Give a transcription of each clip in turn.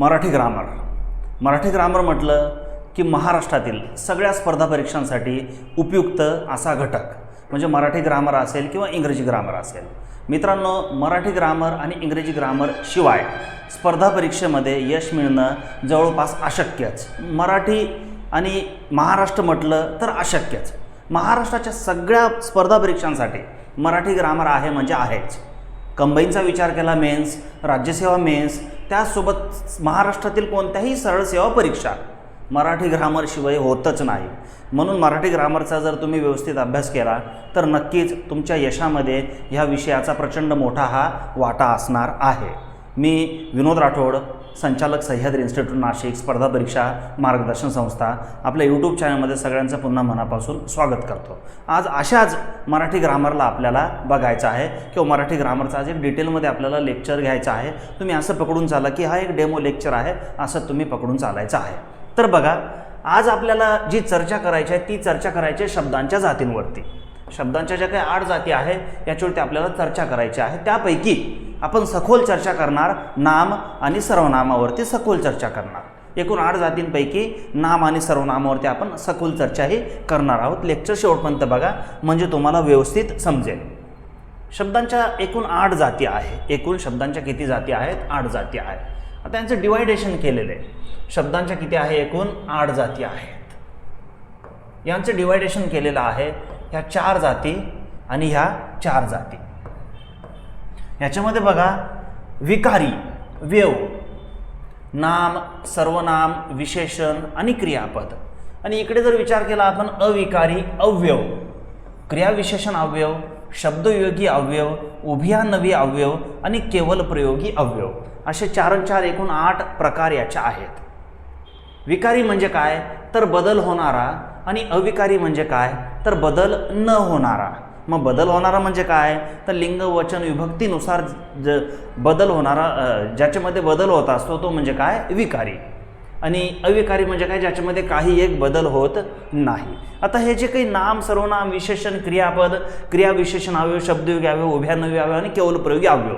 Marathi grammar Marathi grammar म्हटलं की महाराष्ट्रातील सगळ्या स्पर्धा परीक्षांसाठी उपयुक्त असा घटक. म्हणजे मराठी ग्रामर असेल किंवा इंग्रजी ग्रामर असेल. मित्रांनो मराठी ग्रामर आणि इंग्रजी ग्रामर शिवाय स्पर्धा परीक्षेमध्ये यश मिळणं जवळपास अशक्यच. मराठी आणि महाराष्ट्र म्हटलं तर अशक्यच. महाराष्ट्राच्या सगळ्या स्पर्धा परीक्षांसाठी मराठी ग्रामर आहे म्हणजे आहेच. कंबाईनचा विचार केला मेन्स राज्यसेवा मेन्स त्याचसोबत महाराष्ट्रातील कोणत्याही सरळ सेवा परीक्षा. मराठी ग्रामरशिवाय होतच नाही. म्हणून मराठी ग्रामरचा जर तुम्ही व्यवस्थित अभ्यास केला तर नक्कीच तुमच्या यशामध्ये ह्या विषयाचा प्रचंड मोठा हा वाटा असणार आहे. मी विनोद राठोड संचालक सह्याद्री इन्स्टिट्यूट नाशिक स्पर्धा परीक्षा मार्गदर्शन संस्था आपल्या यूट्यूब चॅनलमध्ये सगळ्यांचं पुन्हा मनापासून स्वागत करतो. आज अशाच मराठी ग्रामरला आपल्याला बघायचं आहे किंवा मराठी ग्रामरचा आज एक डिटेलमध्ये आपल्याला लेक्चर घ्यायचं आहे. तुम्ही असं पकडून चाला की हा एक डेमो लेक्चर आहे असं तुम्ही पकडून चालायचं आहे. तर बघा आज आपल्याला जी चर्चा करायची आहे ती चर्चा करायची आहे शब्दांच्या जातींवरती. शब्दांच्या ज्या काही आठ जाती आहे याच्यावरती आपल्याला चर्चा करायची आहे. त्यापैकी आपण सखोल चर्चा करणार नाम आणि सर्वनामावरती सखोल चर्चा करणार. एकूण आठ जातींपैकी नाम आणि सर्वनामावरती आपण सखोल चर्चाही करणार आहोत. लेक्चर शेवटपर्यंत बघा म्हणजे तुम्हाला व्यवस्थित समजेल. शब्दांच्या एकूण आठ जाती आहे एकूण शब्दांच्या किती जाती आहेत? आठ जाती आहेत. आता यांचं डिवायडेशन केलेलं आहे. शब्दांच्या किती आहे? एकूण आठ जाती आहेत. यांचं डिवायडेशन केलेलं आहे ह्या चार जाती आणि ह्या चार जाती. याच्यामध्ये बघा विकारी व्यव नाम सर्वनाम विशेषण आणि क्रियापद. आणि इकडे जर विचार केला आपण अविकारी अव्यव. क्रियाविशेषण अव्यव शब्दयोगी अव्यव उभयान्नवी अव्यव आणि केवल प्रयोगी अव्यव. असे चार चार एकूण आठ प्रकार याच्या आहेत. विकारी म्हणजे काय? तर बदल होणारा आणि अविकारी म्हणजे काय? तर बदल न होणारा. मग बदल होणारा म्हणजे काय? तर लिंग वचन विभक्तीनुसार ज बदल होणारा ज्याच्यामध्ये बदल होत असतो तो म्हणजे काय? विकारी. आणि अविकारी म्हणजे काय? ज्याच्यामध्ये काही एक बदल होत नाही. आता हे जे काही नाम सर्वनाम विशेषण क्रियापद क्रियाविशेषण अवयव शब्दयोगी अवयव उभयान्नवी अवयव आणि केवल प्रयोगी अवयव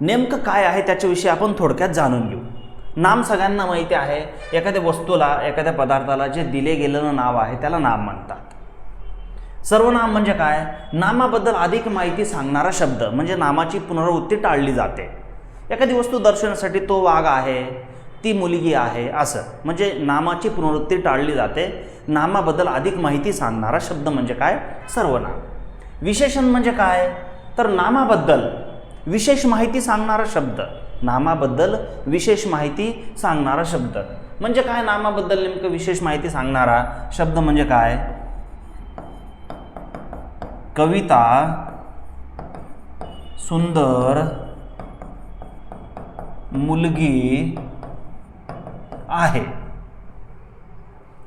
नेमकं काय आहे त्याच्याविषयी आपण थोडक्यात जाणून घेऊ. नाम सगळ्यांना माहिती आहे. एखाद्या वस्तूला एखाद्या पदार्थाला जे दिले गेलेलं नाव आहे त्याला नाम म्हणतात. सर्वनाम म्हणजे काय? नामाबद्दल अधिक माहिती सांगणारा शब्द म्हणजे नामाची पुनरावृत्ती टाळली जाते. एखादी वस्तू दर्शनासाठी तो वाघ आहे ती मुलगी आहे असं. म्हणजे नामाची पुनरावृत्ती टाळली जाते. नामाबद्दल अधिक माहिती सांगणारा शब्द म्हणजे काय? सर्वनाम. विशेषण म्हणजे काय? तर नामाबद्दल विशेष माहिती सांगणारा शब्द. नामाबद्दल विशेष माहिती सांगणारा शब्द. म्हणजे काय नामाबद्दल नेमकं विशेष माहिती सांगणारा शब्द म्हणजे काय? कविता सुंदर मुलगी आहे.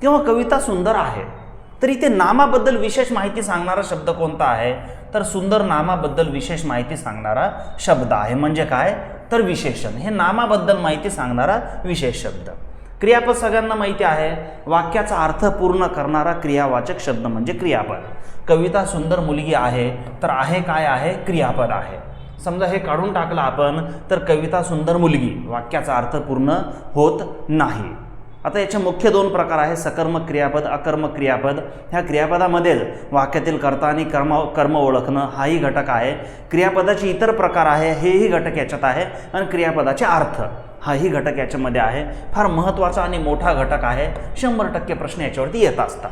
तेव्हा कविता सुंदर आहे. तर इथे नामाबद्दल विशेष माहिती सांगणारा शब्द कोणता आहे? तर सुंदर नामाबद्दल विशेष माहिती सांगणारा शब्द आहे. म्हणजे काय? तर विशेषण. हे नामाबद्दल माहिती सांगणारा विशेष शब्द. क्रियापद सगळ्यांना माहिती आहे. वाक्याचा अर्थ पूर्ण करणारा क्रियावाचक शब्द म्हणजे क्रियापद. कविता सुंदर मुलगी आहे तर आहे काय आहे? क्रियापद आहे. समजा हे काढून टाकलं आपण तर कविता सुंदर मुलगी वाक्याचा अर्थ पूर्ण होत नाही. आता याचे मुख्य दोन प्रकार आहे सकर्मक क्रियापद अकर्मक क्रियापद. ह्या क्रियापदामध्येच वाक्यातील कर्ता आणि कर्म कर्म ओळखणं हाही घटक आहे. क्रियापदाचे इतर प्रकार आहे हेही घटक याच्यात आहे. आणि क्रियापदाचे अर्थ. हाही घटक याच्यामध्ये आहे. फार महत्त्वाचा आणि मोठा घटक आहे. शंभर टक्के प्रश्न याच्यावरती येत असतात.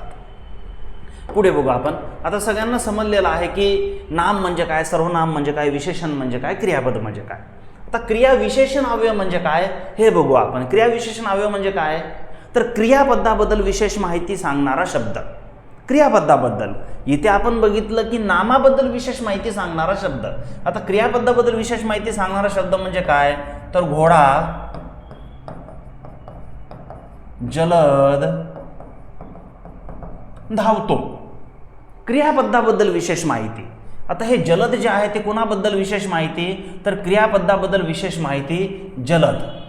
पुढे बघू आपण. आता सगळ्यांना समजलेलं आहे की नाम म्हणजे काय सर्वनाम म्हणजे काय विशेषण म्हणजे काय क्रियापद म्हणजे काय. आता क्रियाविशेषण अवयव म्हणजे काय हे बघू आपण. क्रियाविशेषण अवयव म्हणजे काय? तर क्रियापदाबद्दल विशेष माहिती सांगणारा शब्द. क्रियापदाबद्दल. इथे आपण बघितलं की नामाबद्दल विशेष माहिती सांगणारा शब्द. आता क्रियापदाबद्दल विशेष माहिती सांगणारा शब्द म्हणजे काय? तर घोडा जलद धावतो. क्रियापदाबद्दल विशेष माहिती. आता हे जलद जे आहे ते कोणाबद्दल विशेष माहिती? तर क्रियापदाबद्दल विशेष माहिती जलद.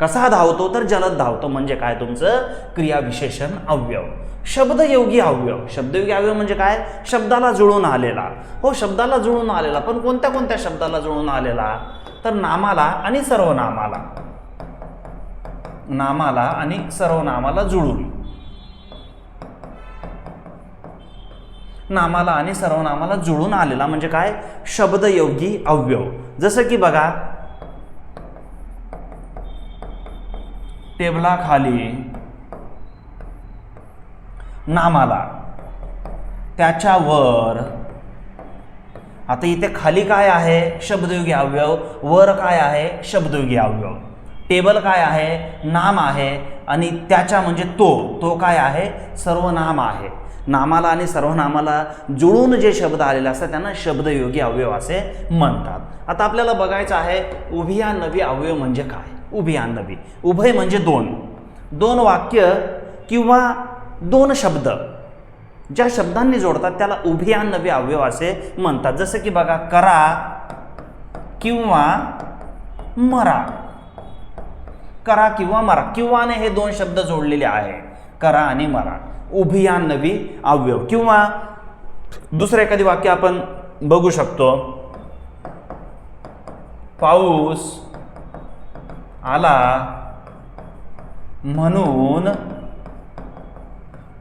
कसा धावतो तर जलद धावतो. म्हणजे काय? तुमचं क्रियाविशेषण अव्यव. शब्दयोगी अव्यव. शब्दयोगी अव्यव म्हणजे काय? शब्दाला जुळून आलेला. हो शब्दाला जुळून आलेला. पण कोणत्या कोणत्या शब्दाला जुळून आलेला? तर नामाला आणि सर्वनामाला. नामाला आणि सर्वनामाला जुळून. नामाला आणि सर्वनामाला जुळून आलेला म्हणजे काय? शब्दयोगी अव्यव. जसं की बघा टेबलाखाली नामाला. त्याच्यावर आता इथे खाली काय आहे? शब्दयोगी अवयव. वर काय आहे? शब्दयोगी अवयव. टेबल काय आहे? नाम आहे. आणि त्याच्या म्हणजे तो तो काय आहे? सर्वनाम आहे. नामाला आणि सर्वनामाला जुळून जे शब्द आलेले असतात त्यांना शब्दयोगी अवयव असे म्हणतात. आता आपल्याला बघायचं आहे उभिया नवी अवयव म्हणजे काय? उभिया नवी. उभय म्हणजे दोन. दोन वाक्य किंवा दोन शब्द. ज्या शब्दांनी जोडतात त्याला उभिया नवी अवयव असे म्हणतात. जसं की बघा करा किंवा मरा. करा किंवा मरा. किंवाने हे दोन शब्द जोडलेले आहे करा आणि मरा. उभिया नवी अवयव. किंवा दुसरं एखादी वाक्य आपण बघू शकतो. पाऊस आला म्हणून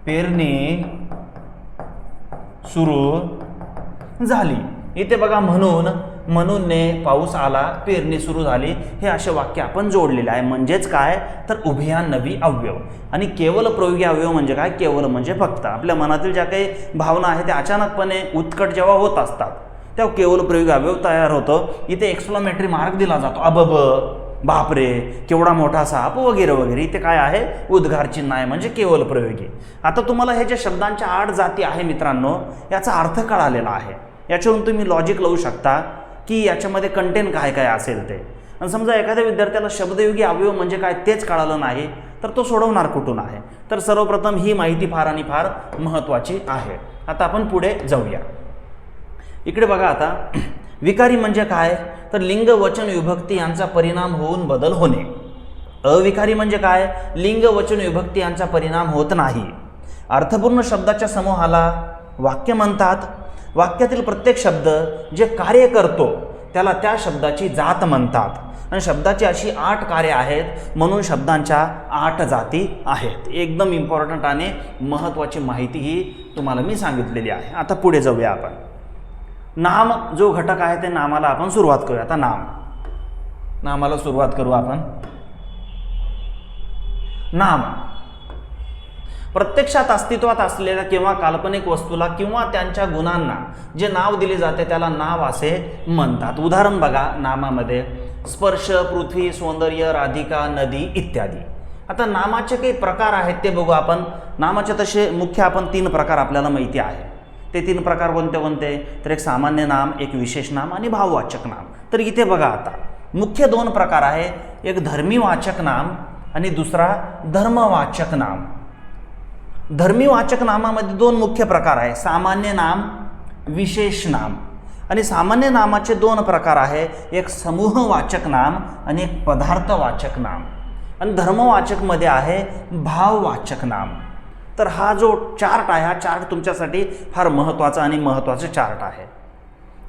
पेरणी सुरू झाली. इथे बघा म्हणून म्हणून ने पाऊस आला पेरणी सुरू झाली हे असे वाक्य आपण जोडलेले आहे. म्हणजेच काय? तर उभिया नवी अवयव. आणि केवळ प्रयोगी अवयव म्हणजे काय? केवळ म्हणजे फक्त. आपल्या मनातील ज्या काही भावना आहेत त्या अचानकपणे उत्कट जेव्हा होत असतात तेव्हा केवळ प्रयोगी अवयव तयार होतं. इथे एक्सप्लोमेटरी मार्क दिला जातो. अबब बापरे केवढा मोठा साप वगैरे वगैरे. इथे काय आहे? उद्गार चिन्ह आहे म्हणजे केवळ प्रयोगी. आता तुम्हाला हे ज्या शब्दांच्या आठ जाती आहे मित्रांनो याचा अर्थ कळालेला आहे. याच्यावरून तुम्ही लॉजिक लावू शकता की याच्यामध्ये कंटेंट काय काय असेल ते. आणि समजा एखाद्या विद्यार्थ्याला शब्दयोगी अवयव म्हणजे काय तेच कळालं नाही तर तो सोडवणार कुठून आहे? तर सर्वप्रथम ही माहिती फार आणि फार महत्त्वाची आहे. आता आपण पुढे जाऊया. इकडे बघा आता. विकारी म्हणजे काय? तर लिंग वचन विभक्ती यांचा परिणाम होऊन बदल होणे. अविकारी म्हणजे काय? लिंग वचन विभक्ती यांचा परिणाम होत नाही. अर्थपूर्ण शब्दाच्या समूहाला वाक्य म्हणतात. वाक्यातील प्रत्येक शब्द जे कार्य करतो त्याला त्या शब्दाची जात म्हणतात. आणि शब्दाची अशी आठ कार्य आहेत म्हणून शब्दांच्या आठ जाती आहेत. एकदम इम्पॉर्टंट आणि महत्त्वाची माहिती ही तुम्हाला मी सांगितलेली आहे. आता पुढे जाऊया आपण. नाम जो घटक आहे ते नामाला आपण सुरुवात करूया. आता नाम. नामाला सुरुवात करू आपण. नाम. प्रत्यक्षात अस्तित्वात असलेल्या किंवा काल्पनिक वस्तूला किंवा त्यांच्या गुणांना जे नाव दिले जाते त्याला नाव असे म्हणतात. उदाहरण बघा नामामध्ये. स्पर्श पृथ्वी सौंदर्य राधिका नदी इत्यादी. आता नामाचे काही प्रकार आहेत ते बघू आपण. नामाचे तसे मुख्य आपण तीन प्रकार आपल्याला माहिती आहे. ते तीन प्रकार कोणते कोणते? तर एक सामान्य नाम एक विशेष नाम आणि भाववाचक नाम. तर इथे बघा आता. मुख्य दोन प्रकार आहे. एक धर्मीवाचक नाम आणि दुसरा धर्मवाचक नाम. धर्मीवाचक नामामध्ये दोन मुख्य प्रकार आहे. सामान्य नाम विशेष नाम. आणि सामान्य नामाचे दोन प्रकार आहे. एक समूहवाचक नाम आणि एक पदार्थवाचक नाम. आणि धर्मवाचकमध्ये आहे भाववाचक नाम. तर हा जो चार्ट आहे हा चार्ट तुमच्यासाठी फार महत्त्वाचा आणि महत्त्वाचा चार्ट आहे.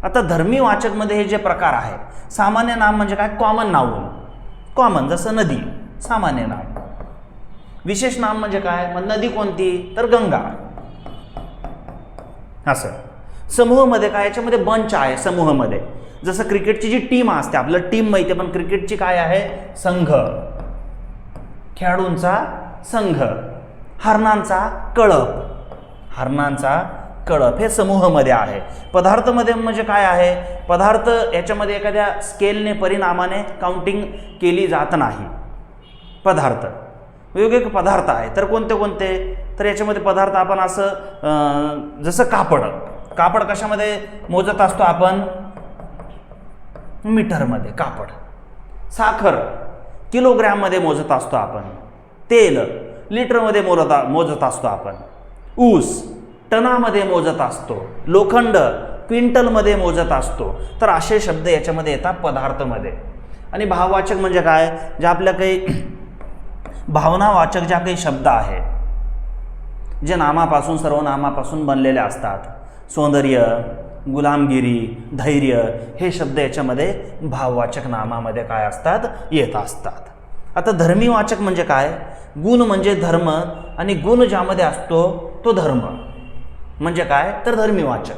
आता धर्मी वाचकमध्ये हे जे प्रकार आहेत सामान्य नाम म्हणजे काय? कॉमन नाव कॉमन जसं नदी सामान्य नाम. विशेष नाम म्हणजे काय? मग नदी कोणती? तर गंगा. असं समूहामध्ये काय? याच्यामध्ये बंच आहे समूहमध्ये. जसं क्रिकेटची जी टीम असते आपलं टीम माहिती आहे पण क्रिकेटची काय आहे? संघ. खेळाडूंचा संघ. हरणांचा कळप. हरणांचा कळप हे समूहामध्ये आहे. पदार्थमध्ये म्हणजे काय आहे? पदार्थ याच्यामध्ये एखाद्या स्केलने परिणामाने काउंटिंग केली जात नाही. पदार्थ. वेगवेगळे पदार्थ आहे तर कोणते कोणते? तर याच्यामध्ये पदार्थ आपण असं जसं कापड. कापड कशामध्ये मोजत असतो आपण? मीटरमध्ये कापड. साखर किलोग्रॅममध्ये मोजत असतो आपण. तेल लिटरमध्ये मोजत मोजत असतो आपण. ऊस टनामध्ये मोजत असतो. लोखंड क्विंटलमध्ये मोजत असतो. तर असे शब्द याच्यामध्ये येतात पदार्थमध्ये. आणि भाववाचक म्हणजे काय? जे आपल्या काही भावनावाचक ज्या काही शब्द आहेत जे नामापासून सर्वनामापासून बनलेल्या बनलेले असतात सौंदर्य गुलामगिरी धैर्य हे शब्द याच्यामध्ये भाववाचक नामामध्ये काय असतात? येत असतात. आता धर्मीवाचक म्हणजे काय? गुण म्हणजे धर्म आणि गुण ज्यामध्ये असतो तो धर्म. म्हणजे काय? तर धर्मीवाचक.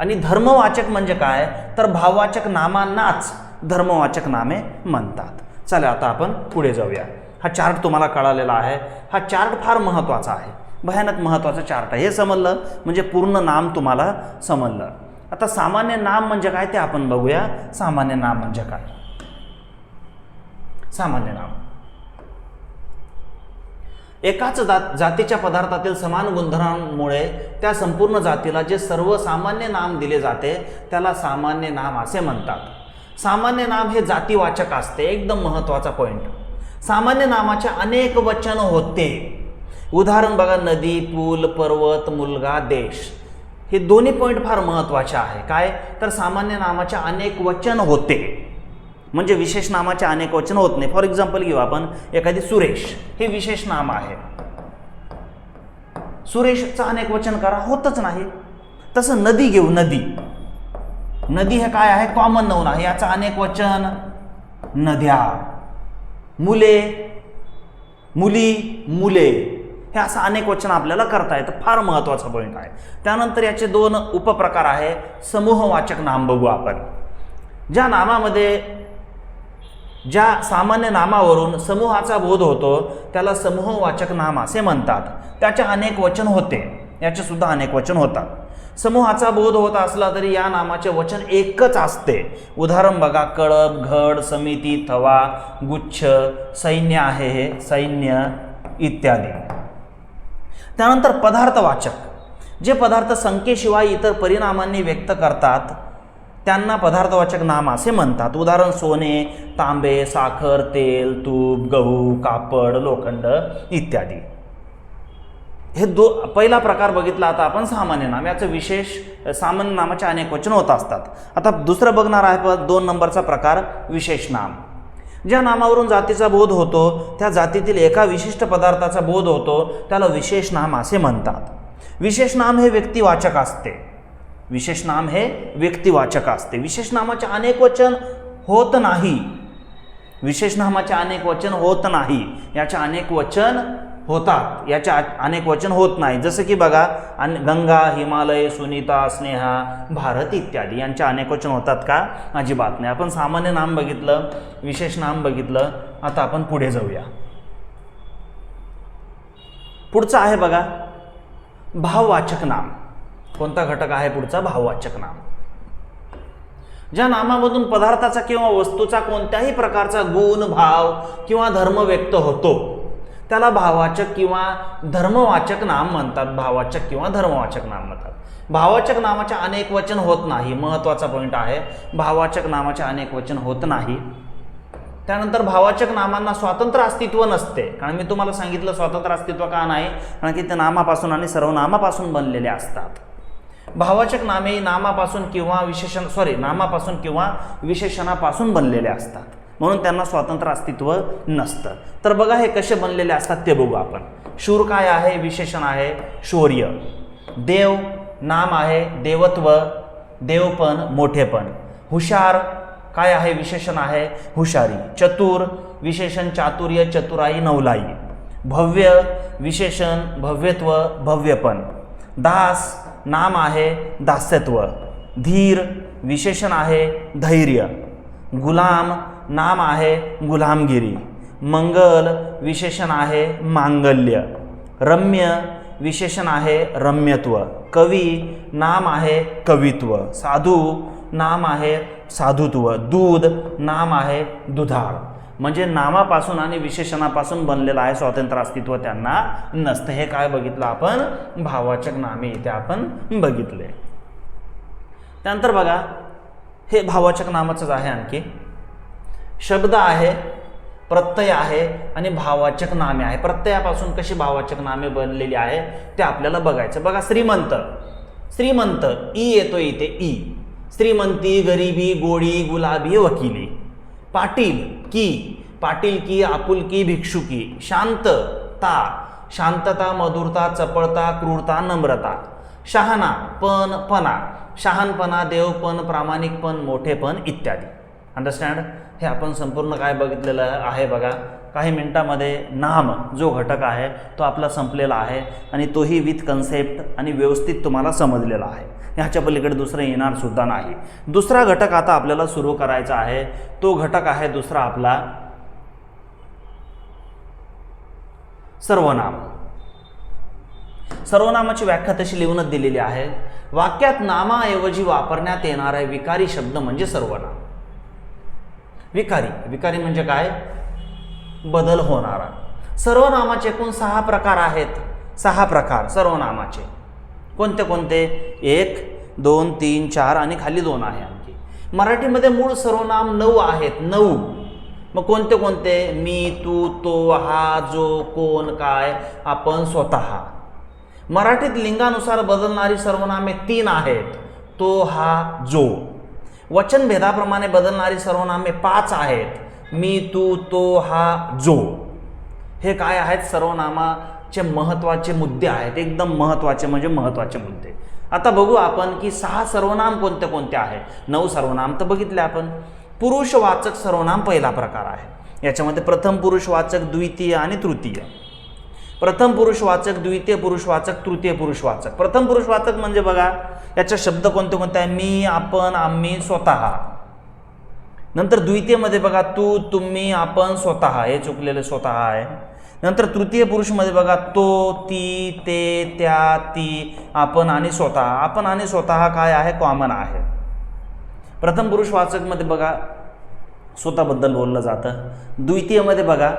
आणि धर्मवाचक म्हणजे काय? तर भाववाचक नामांनाच धर्मवाचक नामे म्हणतात. चला आता आपण पुढे जाऊया. हा चार्ट तुम्हाला कळालेला आहे. हा चार्ट फार महत्त्वाचा आहे. भयानक महत्त्वाचा चार्ट आहे. हे समजलं? म्हणजे पूर्ण नाम तुम्हाला समजलं. आता सामान्य नाम म्हणजे काय ते आपण बघूया. सामान्य नाम म्हणजे काय? सामान्य नाम. एकाच जात जातीच्या पदार्थातील समान गुणधर्मांमुळे त्या संपूर्ण जातीला जे सर्वसामान्य नाम दिले जाते त्याला सामान्य नाम असे म्हणतात. सामान्य नाम हे जातीवाचक असते. एकदम महत्त्वाचा पॉईंट सामान्य नामाचे अनेक वचन होते. उदाहरण बघा नदी पूल पर्वत मुलगा देश. हे दोन्ही पॉईंट फार महत्त्वाचे आहे. काय? तर सामान्य नामाचे अनेक वचन होते. म्हणजे विशेष नामाचे अनेक वचन होत नाही. फॉर एक्झाम्पल घेऊ आपण एखादी सुरेश. हे विशेष नाम आहे. सुरेशचं अनेक वचन करा होतच नाही. तसं नदी घेऊ नदी. नदी हे काय आहे? कॉमन नवना आहे. याचं अनेक वचन नद्या. मुले मुली मुले. हे असं अनेक वचन आपल्याला करता येतं. फार महत्त्वाचा पॉईंट आहे. त्यानंतर याचे दोन उपप्रकार आहे. समूहवाचक नाम बघू आपण. ज्या नामामध्ये ज्या सामान्य नामावरून समूहाचा बोध होतो त्याला समूहवाचक नाम असे म्हणतात. त्याचे अनेक वचन होते. याचे सुद्धा अनेक वचन होतात. समूहाचा बोध होत असला तरी या नामाचे वचन एकच असते. उदाहरण बघा कळप घड समिती थवा गुच्छ सैन्य आहे हे सैन्य इत्यादी. त्यानंतर पदार्थवाचक. जे पदार्थ संख्येशिवाय इतर परिणामांनी व्यक्त करतात त्यांना पदार्थवाचक नाम असे म्हणतात. उदाहरण सोने तांबे साखर तेल तूप गहू कापड लोखंड इत्यादी. हे दो पहिला प्रकार बघितला आता आपण सामान्य नाम. याचं विशेष सामान्य नामाचे अनेक वचन होत असतात. आता दुसरं बघणार आहे पण दोन नंबरचा प्रकार विशेष नाम. ज्या नामावरून जातीचा बोध होतो त्या जातीतील एका विशिष्ट पदार्थाचा बोध होतो त्याला विशेष नाम असे म्हणतात. विशेष नाम हे व्यक्तिवाचक असते. विशेष नाम हे व्यक्तिवाचक असते. विशेष नामाचे अनेक वचन होत नाही. विशेष नामाचे अनेक वचन होत नाही. याचे अनेक वचन होतात. याचे आ- अनेक वचन होत नाही. जसं की बघा अन गंगा हिमालय सुनीता स्नेहा भारत इत्यादी यांचे अनेक वचन होतात का? अजिबात नाही आपण सामान्य नाम बघितलं विशेष नाम बघितलं आता आपण पुढे जाऊया. पुढचं आहे बघा भाववाचक नाम. कोणता घटक आहे पुढचा? भाववाचक नाम. ज्या नामामधून पदार्थाचा किंवा वस्तूचा कोणत्याही प्रकारचा गुण भाव किंवा धर्म व्यक्त होतो. त्याला भाववाचक किंवा धर्मवाचक नाम म्हणतात. भाववाचक किंवा धर्मवाचक नाम म्हणतात. भावाचक नामाचे अनेक वचन होत नाही. महत्त्वाचा पॉईंट आहे. भाववाचक नामाचे अनेक वचन होत नाही. त्यानंतर भावाचक नामांना स्वातंत्र्य अस्तित्व नसते. कारण मी तुम्हाला सांगितलं स्वातंत्र्य अस्तित्व का नाही? कारण की ते नामापासून आणि सर्वनामापासून बनलेले असतात. भावाचक नामे नामापासून किंवा विशेषण सॉरी नामापासून किंवा विशेषणापासून बनलेले असतात. म्हणून त्यांना स्वातंत्र्य अस्तित्व नसतं. तर बघा हे कसे बनलेले असतात ते बघू आपण. शूर काय आहे? विशेषण आहे शौर्य. देव नाम आहे देवत्व देवपण मोठेपण. हुशार काय आहे? विशेषण आहे हुशारी. चतुर विशेषण चातुर्य चतुराई नवलाई. भव्य विशेषण भव्यत्व भव्यपण. दास नाम आहे दास्यत्व. धीर विशेषण आहे धैर्य. गुलाम नाम आहे गुलामगिरी. मंगल विशेषण आहे मांगल्य. रम्य विशेषण आहे रम्यत्व. कवी नाम आहे कवित्व. साधू नाम आहे साधुत्व. दूध नाम आहे दुधाळ. म्हणजे नामापासून आणि विशेषणापासून बनलेलं आहे स्वातंत्र्य अस्तित्व त्यांना नसतं. हे काय बघितलं आपण? भावाचक नामे इथे आपण बघितले त्यानंतर बघा हे भावाचक नामाचंच आहे आणखी. शब्द आहे प्रत्यय आहे आणि भावाचक नामे आहे. प्रत्ययापासून कशी भावाचक नामे बनलेली आहे ते आपल्याला बघायचं. बघा श्रीमंत. श्रीमंत ई येतो इथे ई. श्रीमंती गरिबी गोडी गुलाबी वकिली. पाटील की. पाटील की आपुलकी भिक्षुकी शांत ता. शांतता मधुरता चपळता क्रूरता नम्रता. शहाणा पण पना शहाणपणा देवपण प्रामाणिकपण मोठेपण इत्यादी. अंडरस्टँड हे आपण संपूर्ण काय बघितलेलं आहे बघा. काही मिनटामध्ये नाम जो घटक आहे तो आपला संपलेला आहे आणि तोही विथ कन्सेप्ट आणि व्यवस्थित तुम्हाला समजलेला आहे. ह्याच्या पलीकडे दुसरं येणार सुद्धा नाही. दुसरा घटक आता आपल्याला सुरू करायचा आहे. तो घटक आहे दुसरा आपला सर्वनाम. सर्वनामाची व्याख्या तशी लिहूनच दिलेली आहे. वाक्यात नामाऐवजी वापरण्यात येणारे विकारी शब्द म्हणजे सर्वनाम. विकारी. विकारी म्हणजे काय? बदल होणारा. सर्वनामाचे एकूण सहा प्रकार आहेत. सहा प्रकार सर्वनामाचे. कोणते कोणते? एक दोन तीन चार आणि खाली दोन आहे आणखी. मराठीमध्ये मूळ सर्वनाम नऊ आहेत. नऊ. मग कोणते कोणते? मी तू तो हा जो कोण काय? आपण स्वतः. मराठीत लिंगानुसार बदलणारी सर्वनामे तीन आहेत. तो हा जो. वचनभेदाप्रमाणे बदलणारी सर्वनामे पाच आहेत. मी तू तो हा जो. हे काय आहेत? सर्वनामाचे महत्त्वाचे मुद्दे आहेत. एकदम महत्त्वाचे म्हणजे महत्त्वाचे मुद्दे. आता बघू आपण की सहा सर्वनाम कोणते कोणते आहे नऊ सर्वनाम तर बघितले आपण. पुरुषवाचक सर्वनाम पहिला प्रकार आहे. याच्यामध्ये प्रथम पुरुषवाचक द्वितीय आणि तृतीय. प्रथम पुरुषवाचक द्वितीय पुरुषवाचक तृतीय पुरुषवाचक प्रथम पुरुषवाचक म्हणजे बघा याचे शब्द कोणते कोणते आहे? मी आपण आम्ही स्वतः. नंतर द्वितीयमध्ये बघा तू तुम्ही आपण स्वतः. हे चुकलेले स्वतः आहे. नंतर तृतीय पुरुषमध्ये बघा तो ती ते त्या ती आपण आणि स्वतः. आपण आणि स्वतः काय आहे? कॉमन आहे. प्रथम पुरुष वाचकमध्ये बघा स्वतःबद्दल बोललं जातं. द्वितीयमध्ये बघा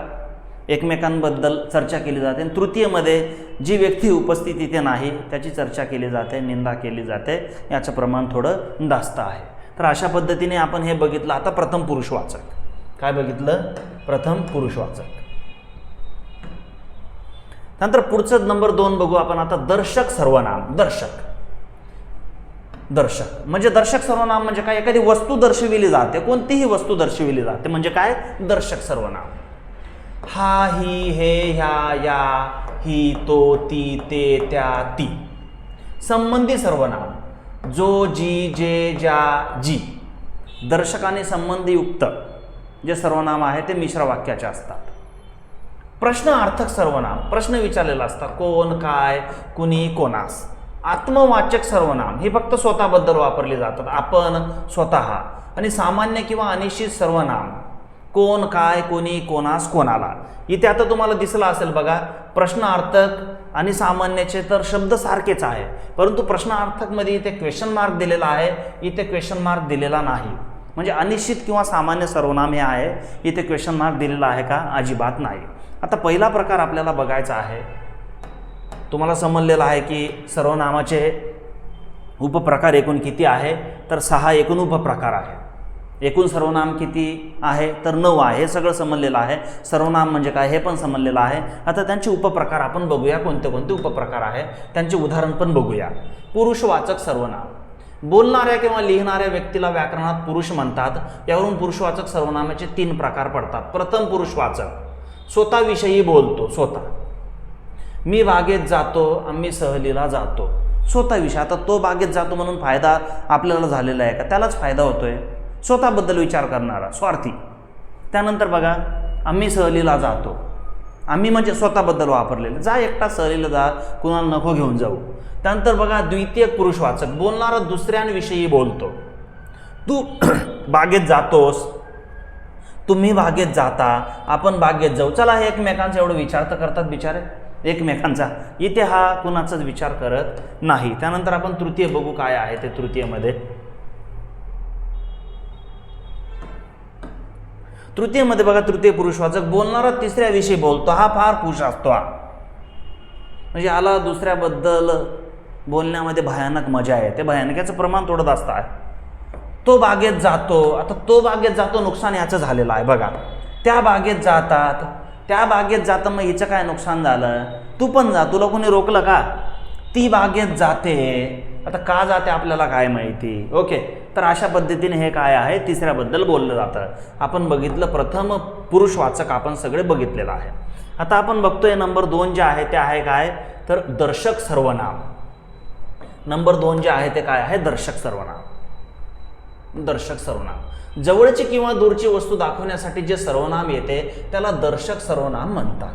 एकमेकांबद्दल चर्चा केली जाते. आणि तृतीयमध्ये जी व्यक्ती उपस्थित इथे नाही त्याची चर्चा केली जाते निंदा केली जाते. याचं प्रमाण थोडं जास्त आहे. तर अशा पद्धतीने आपण हे बघितलं. आता प्रथम पुरुषवाचक काय बघितलं? प्रथम पुरुषवाचक नंतर पुढचं नंबर दोन बघू आपण. आता दर्शक सर्वनाम. दर्शक. दर्शक. म्हणजे दर्शक सर्वनाम म्हणजे काय? एखादी वस्तू दर्शविली जाते. कोणतीही वस्तू दर्शविली जाते. म्हणजे काय? दर्शक सर्वनाम. हा ही हे ह्या या ही तो ती ते त्या ती. संबंधी सर्वनाम जो जी जे ज्या जी. दर्शकाने संबंधीयुक्त जे सर्वनाम आहे ते मिश्र वाक्याचे असतात. प्रश्नार्थक सर्वनाम प्रश्न विचारलेला असतात. कोण काय कुणी कोणास. आत्मवाचक सर्वनाम हे फक्त स्वतःबद्दल वापरले जातात. आपण स्वतः. आणि सामान्य किंवा अनिश्चित सर्वनाम कोण काय कोणी कोणास कोणाला. इथे आता तुम्हाला दिसलं असेल बघा प्रश्नार्थक आणि सामान्याचे तर शब्द सारखेच आहे. परंतु प्रश्नार्थकमध्ये इथे क्वेश्चन मार्क दिलेला आहे इथे क्वेश्चन मार्क दिलेला नाही. म्हणजे अनिश्चित किंवा सामान्य सर्वनाम हे आहे इथे क्वेश्चन मार्क दिलेला आहे का? अजिबात नाही. आता पहिला प्रकार आपल्याला बघायचा आहे. तुम्हाला समजलेलं आहे की सर्वनामाचे उपप्रकार एकूण किती आहे? तर सहा एकूण उपप्रकार आहे. एकूण सर्वनाम किती आहे? तर नऊ आहे. हे सगळं समजलेलं आहे. सर्वनाम म्हणजे काय? हे पण समजलेलं आहे. आता त्यांचे उपप्रकार आपण बघूया. कोणते कोणते उपप्रकार आहे? त्यांचे उदाहरण पण बघूया. पुरुषवाचक सर्वनाम. बोलणाऱ्या किंवा लिहिणाऱ्या व्यक्तीला व्याकरणात पुरुष म्हणतात. यावरून पुरुषवाचक सर्वनामाचे तीन प्रकार पडतात. प्रथम पुरुषवाचक स्वतःविषयी बोलतो. स्वतः. मी बागेत जातो आम्ही सहलीला जातो. स्वतःविषयी. आता तो बागेत जातो म्हणून फायदा आपल्याला झालेला आहे का? त्यालाच फायदा होतोय. स्वतःबद्दल विचार करणारा स्वार्थी. त्यानंतर बघा आम्ही सहलीला जातो. आम्ही म्हणजे स्वतःबद्दल वापरलेलं. जा एकटा सहलीला जा कुणाला नको घेऊन जाऊ. त्यानंतर बघा द्वितीय पुरुषवाचक बोलणारा दुसऱ्यांविषयी बोलतो. तू बागेत जातोस. तुम्ही बागेत जाता आपण बागेत जाऊ. चला हे एकमेकांचा एवढं विचार तर करतात बिचारे. एकमेकांचा. इथे हा कुणाचाच विचार करत नाही. त्यानंतर आपण तृतीय बघू काय आहे ते तृतीयमध्ये. तृतीयमध्ये बघा तृतीय पुरुषवाचक बोलणारा तिसऱ्याविषयी बोलतो. हा फार खुश असतो हा. म्हणजे आला दुसऱ्याबद्दल बोलण्यामध्ये भयानक मजा आहे. ते भयानकाचं प्रमाण थोडं जास्त आहे तो बागेत जातो. आता तो बागेत जातो नुकसान याचं झालेलं आहे. बघा त्या बागेत जातात. त्या बागेत जातं मग हिचं काय नुकसान झालं? तू पण जा. तुला कोणी रोकलं का? ती बागेत जाते. आता का जाते आपल्याला काय माहिती? ओके. तर अशा पद्धतीने हे काय आहे? तिसऱ्याबद्दल बोललं जातं. आपण बघितलं प्रथम पुरुषवाचक आपण सगळे बघितलेलं आहे. आता आपण बघतोय नंबर दोन जे आहे ते आहे काय? तर दर्शक सर्वनाम. नंबर दोन जे आहे ते काय आहे? दर्शक सर्वनाम. दर्शक सर्वनाम. जवळची किंवा दूरची वस्तू दाखवण्यासाठी जे सर्वनाम येते त्याला दर्शक सर्वनाम म्हणतात.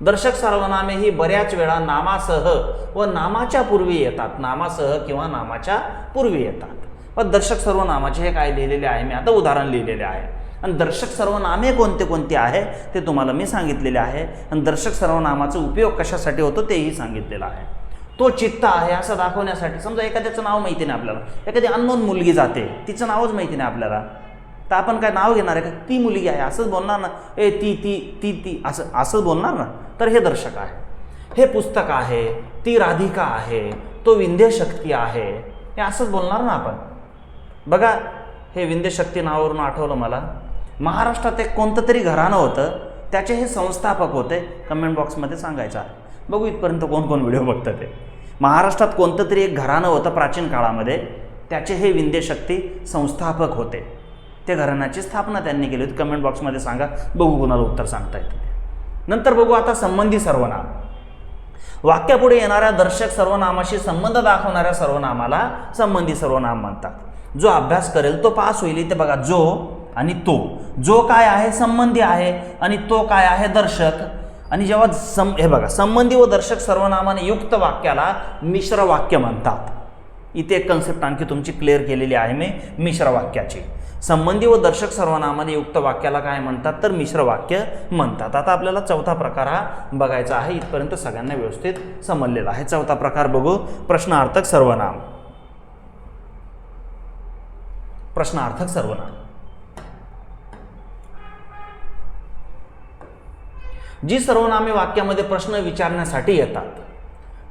दर्शक सर्वनामे ही बऱ्याच वेळा नामासह व नामाच्या पूर्वी येतात. नामासह किंवा नामाच्या पूर्वी येतात. पण दर्शक सर्वनामाचे हे काय लिहिलेले आहे? मी आता उदाहरण लिहिलेले आहे. आणि दर्शक सर्वनामे कोणते कोणते आहे? ते तुम्हाला मी सांगितलेले आहे. आणि दर्शक सर्वनामाचा उपयोग कशासाठी होतो तेही सांगितलेलं आहे. तो चित्त आहे असं दाखवण्यासाठी समजा एखाद्याचं नाव माहिती नाही आपल्याला. एखादी अननोन मुलगी जाते. तिचं नावच माहिती नाही आपल्याला. तर आपण काय नाव घेणार आहे का? ती मुलगी आहे असंच बोलणार ना? ए ती ती ती ती असं असं बोलणार ना? तर हे दर्शक आहे. हे पुस्तक आहे ती राधिका आहे तो विंध्यशक्ती आहे. हे असंच बोलणार ना आपण? बघा हे विंध्यशक्ती नावावरून आठवलं मला. महाराष्ट्रात एक कोणतं तरी घराणं होतं त्याचे हे संस्थापक होते. कमेंट बॉक्समध्ये सांगायचं आहे. बघू इथपर्यंत कोण कोण व्हिडिओ बघतं ते. महाराष्ट्रात कोणतं तरी एक घराणं होतं प्राचीन काळामध्ये त्याचे हे विंध्यशक्ती संस्थापक होते. त्या घराण्याची स्थापना त्यांनी केली होती. कमेंट बॉक्समध्ये सांगा. बघू कुणाला उत्तर सांगता येतं नंतर बघू आता संबंधी सर्वनाम. वाक्यापुढे येणाऱ्या दर्शक सर्वनामाशी संबंध दाखवणाऱ्या सर्वनामाला संबंधी सर्वनाम म्हणतात. जो अभ्यास करेल तो पास होईल. इथे बघा जो आणि तो. जो काय आहे संबंधी आहे आणि तो काय आहे दर्शक. आणि जेव्हा सं हे बघा संबंधी व दर्शक सर्वनामाने युक्त वाक्याला मिश्र वाक्य म्हणतात. इथे एक कन्सेप्ट आणखी तुमची क्लिअर केलेली आहे मी मिश्र वाक्याची. संबंधी व दर्शक सर्वनामाने युक्त वाक्याला काय म्हणतात तर मिश्र वाक्य म्हणतात. आता आपल्याला चौथा प्रकार हा बघायचा आहे. इथपर्यंत सगळ्यांना व्यवस्थित समजलेला आहे. चौथा प्रकार बघू. प्रश्नार्थक सर्वनाम. प्रश्नार्थक सर्वनाम. जी सर्वनामे वाक्यामध्ये प्रश्न विचारण्यासाठी येतात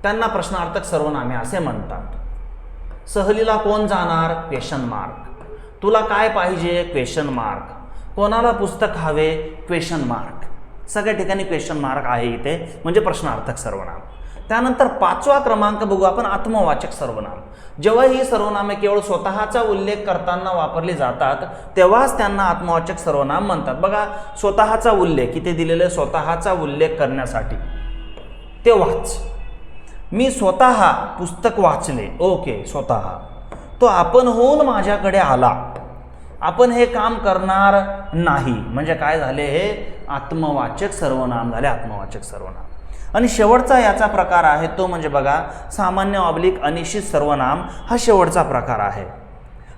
त्यांना प्रश्नार्थक सर्वनामे असे म्हणतात. सहलीला कोण जाणार? क्वेश्चन मार्क तुला काय पाहिजे? क्वेश्चन मार्क कोणाला पुस्तक हवे? क्वेश्चन मार्क सगळ्या ठिकाणी क्वेश्चन मार्क आहे इथे. म्हणजे प्रश्नार्थक सर्वनाम. त्यानंतर पाचवा क्रमांक बघू आपण आत्मवाचक सर्वनाम. जेव्हा ही सर्वनामे केवळ स्वतःचा उल्लेख करताना वापरली जातात तेव्हाच त्यांना आत्मवाचक सर्वनाम म्हणतात. बघा स्वतःचा उल्लेख इथे दिलेले स्वतःचा उल्लेख करण्यासाठी. ते वाच मी स्वतः पुस्तक वाचले. ओके स्वतः. तो आपण होऊन माझ्याकडे आला. आपण हे काम करणार नाही. म्हणजे काय झाले हे? आत्मवाचक सर्वनाम झाले आत्मवाचक सर्वनाम. आणि शेवटचा याचा प्रकार आहे तो म्हणजे बघा सामान्य ऑब्लिक अनिश्चित सर्वनाम हा शेवटचा प्रकार आहे.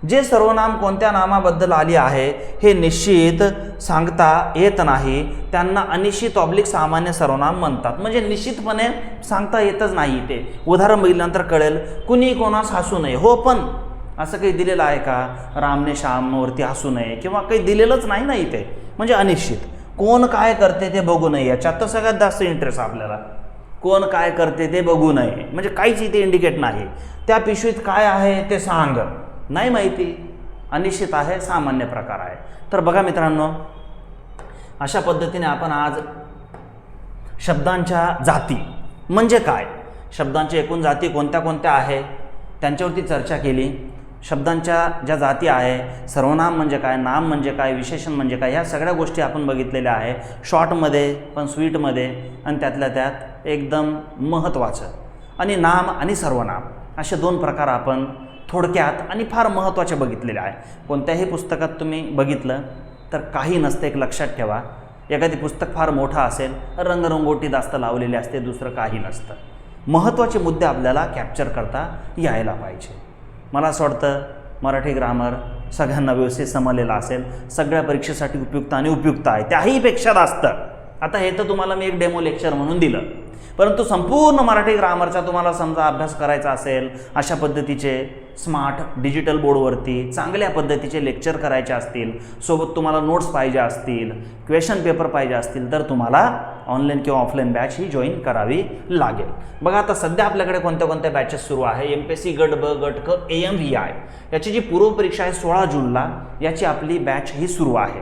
जे सर्वनाम कोणत्या नामाबद्दल आली आहे हे निश्चित सांगता येत नाही. त्यांना अनिश्चित ऑब्लिक सामान्य सर्वनाम म्हणतात. म्हणजे निश्चितपणे सांगता येतच नाही ते. उदाहरण बघितल्यानंतर कळेल कुणी कोणास हसू नये. हो पण असं काही दिलेलं आहे का? रामने श्यामवरती हसू नये किंवा काही दिलेलंच नाही ना इथे. म्हणजे अनिश्चित. कोण काय करते ते बघू नये. याच्यात तर सगळ्यात जास्त इंटरेस्ट आपल्याला. कोण काय करते ते बघू नये. म्हणजे काहीच इथे इंडिकेट नाही. त्या पिशवीत काय आहे ते सांग. नाही माहिती. अनिश्चित आहे सामान्य प्रकार आहे. तर बघा मित्रांनो अशा पद्धतीने आपण आज शब्दांच्या जाती म्हणजे काय? शब्दांच्या एकूण जाती कोणत्या कोणत्या आहे? त्यांच्यावरती चर्चा केली. शब्दांच्या ज्या जाती आहे सर्वनाम म्हणजे काय नाम म्हणजे काय विशेषण म्हणजे काय ह्या सगळ्या गोष्टी आपण बघितलेल्या आहे. शॉर्टमध्ये पण स्वीटमध्ये आणि त्यातल्या त्यात एकदम महत्त्वाचं. आणि नाम आणि सर्वनाम असे दोन प्रकार आपण थोडक्यात आणि फार महत्त्वाचे बघितलेले आहे. कोणत्याही पुस्तकात तुम्ही बघितलं तर काही नसतं एक लक्षात ठेवा. एखादी पुस्तक फार मोठं असेल रंगरंगोटी जास्त लावलेली असते दुसरं काही नसतं. महत्त्वाचे मुद्दे आपल्याला कॅप्चर करता यायला पाहिजे. मला असं वाटतं मराठी ग्रामर सगळ्यांना व्यवस्थित समजलेलं असेल. सगळ्या परीक्षेसाठी उपयुक्त आणि उपयुक्त आहे. त्याहीपेक्षा जास्त. आता हे तर तुम्हाला मी एक डेमो लेक्चर म्हणून दिलं. परंतु संपूर्ण मराठी ग्रामरचा तुम्हाला समजा अभ्यास करायचा असेल अशा पद्धतीचे स्मार्ट डिजिटल बोर्डवरती चांगल्या पद्धतीचे लेक्चर करायचे असतील सोबत तुम्हाला नोट्स पाहिजे असतील क्वेश्चन पेपर पाहिजे असतील तर तुम्हाला ऑनलाईन किंवा ऑफलाईन बॅच ही जॉईन करावी लागेल. बघा आता सध्या आपल्याकडे कोणत्या कोणत्या बॅचेस सुरू आहे? एम पी एस सी गट ब गट क ए एम व्ही आय याची जी पूर्वपरीक्षा आहे सोळा जूनला याची आपली बॅच ही सुरू आहे.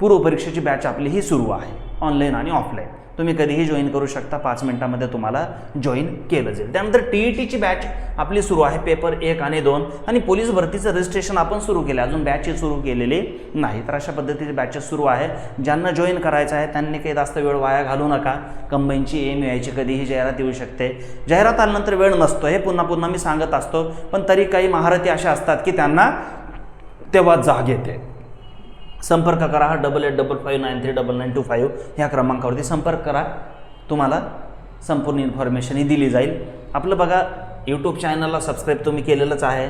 पूर्वपरीक्षेची बॅच आपली ही सुरू आहे ऑनलाईन आणि ऑफलाईन तुम्ही कधीही जॉईन करू शकता. पाच मिनिटामध्ये तुम्हाला जॉईन केलं जाईल. त्यानंतर टी ई टीची बॅच आपली सुरू आहे. पेपर एक आणि दोन. आणि पोलीस भरतीचं रजिस्ट्रेशन आपण सुरू केलं. अजून बॅच सुरू केलेली नाही. तर अशा पद्धतीचे बॅचेस सुरू आहे. ज्यांना जॉईन करायचं आहे त्यांनी काही जास्त वेळ वाया घालू नका. कंबाईनची एम यायची कधीही जाहिरात येऊ शकते. जाहिरात आल्यानंतर वेळ नसतो. हे पुन्हा पुन्हा मी सांगत असतो. पण तरी काही महारथी अशा असतात की त्यांना तेव्हा जाग येते. संपर्क करा. हा double eight double five nine three double nine two five ह्या क्रमांकावरती संपर्क करा. तुम्हाला संपूर्ण इन्फॉर्मेशन ही दिली जाईल. आपलं बघा यूट्यूब चॅनलला सबस्क्राईब तुम्ही केलेलंच आहे.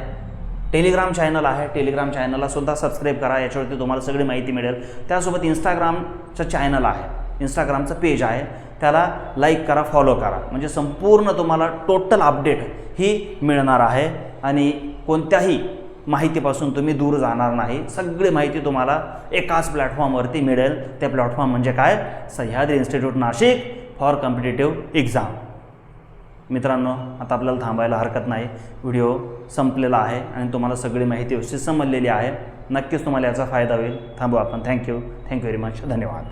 टेलिग्राम चॅनल आहे. टेलिग्राम चॅनलला सुद्धा सबस्क्राईब करा. याच्यावरती तुम्हाला सगळी माहिती मिळेल. त्यासोबत इंस्टाग्रामचं चॅनल आहे. इंस्टाग्रामचं पेज आहे. त्याला लाईक करा फॉलो करा. म्हणजे संपूर्ण तुम्हाला टोटल अपडेट ही मिळणार आहे. आणि कोणत्याही माहितीपासून तुम्ही दूर जाणार नाही. सगळी माहिती तुम्हाला एकाच प्लॅटफॉर्मवरती मिळेल. ते प्लॅटफॉर्म म्हणजे काय? Sahyadri institute Nashik for competitive exam मित्रांनो आता आपल्याला थांबायला हरकत नाही. व्हिडिओ संपलेला आहे आणि तुम्हाला सगळी माहिती व्यवस्थित समजलेली आहे. नक्कीच तुम्हाला याचा फायदा होईल. थांबू आपण. थँक्यू थँक्यू व्हेरी मच धन्यवाद.